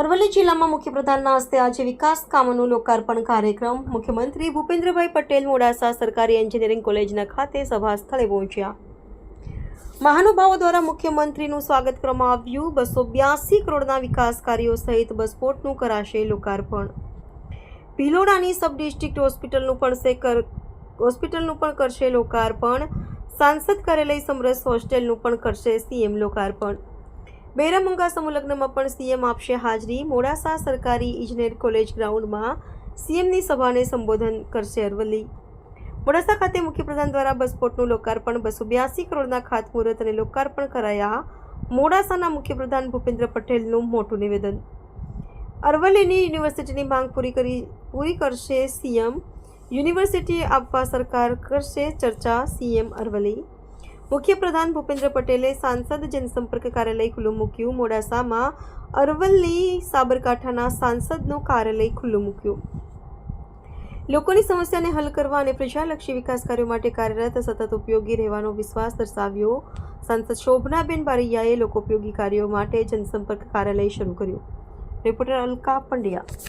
અરવલ્લી જિલ્લામાં મુખ્યપ્રધાનના હસ્તે આજે વિકાસ કામોનું લોકાર્પણ કાર્યક્રમ. મુખ્યમંત્રી ભૂપેન્દ્રભાઈ પટેલ મોડાસા સરકારી એન્જિનિયરિંગ કોલેજના ખાતે સભા સ્થળે પહોંચ્યા. મહાનુભાવો દ્વારા મુખ્યમંત્રીનું સ્વાગત કરવામાં આવ્યું. બસો બ્યાસી કરોડના વિકાસ કાર્યો સહિત બસપોર્ટનું કરાશે લોકાર્પણ. ભિલોડાની સબ ડિસ્ટ્રિક્ટ હોસ્પિટલનું પણ હોસ્પિટલનું પણ કરશે લોકાર્પણ. સાંસદ કાર્યાલય સમરસ હોસ્ટેલનું પણ કરશે સીએમ લોકાર્પણ. બેરામુંગા સમૂહલગ્નમાં પણ સીએમ આપશે હાજરી. મોડાસા સરકારી ઇજનેર કોલેજ ગ્રાઉન્ડમાં સીએમની સભાને સંબોધન કરશે અરવલ્લી. મોડાસા ખાતે મુખ્યપ્રધાન દ્વારા બસપોર્ટનું લોકાર્પણ, બસો બ્યાસી કરોડના ખાતમુહૂર્ત અને લોકાર્પણ કરાયા. મોડાસાના મુખ્યપ્રધાન ભૂપેન્દ્ર પટેલનું મોટું નિવેદન. અરવલ્લીની યુનિવર્સિટીની માંગ પૂરી કરી, પૂરી કરશે સીએમ. યુનિવર્સિટી આપવા સરકાર કરશે ચર્ચા, સીએમ અરવલ્લી. મુખ્યપ્રધાન ભૂપેન્દ્ર પટેલે સાંસદ જનસંપર્ક કાર્યાલય ખુલ્લું મૂક્યું. મોડાસામાં અરવલ્લી સાબરકાંઠાના સાંસદનું કાર્યાલય ખુલ્લું મૂક્યું. લોકોની સમસ્યાને હલ કરવા અને પ્રજાલક્ષી વિકાસ કાર્યો માટે કાર્યરત સતત ઉપયોગી રહેવાનો વિશ્વાસ દર્શાવ્યો. સાંસદ શોભનાબેન બારૈયાએ લોકોપયોગી કાર્યો માટે જનસંપર્ક કાર્યાલય શરૂ કર્યું. રિપોર્ટર અલકા પંડ્યા.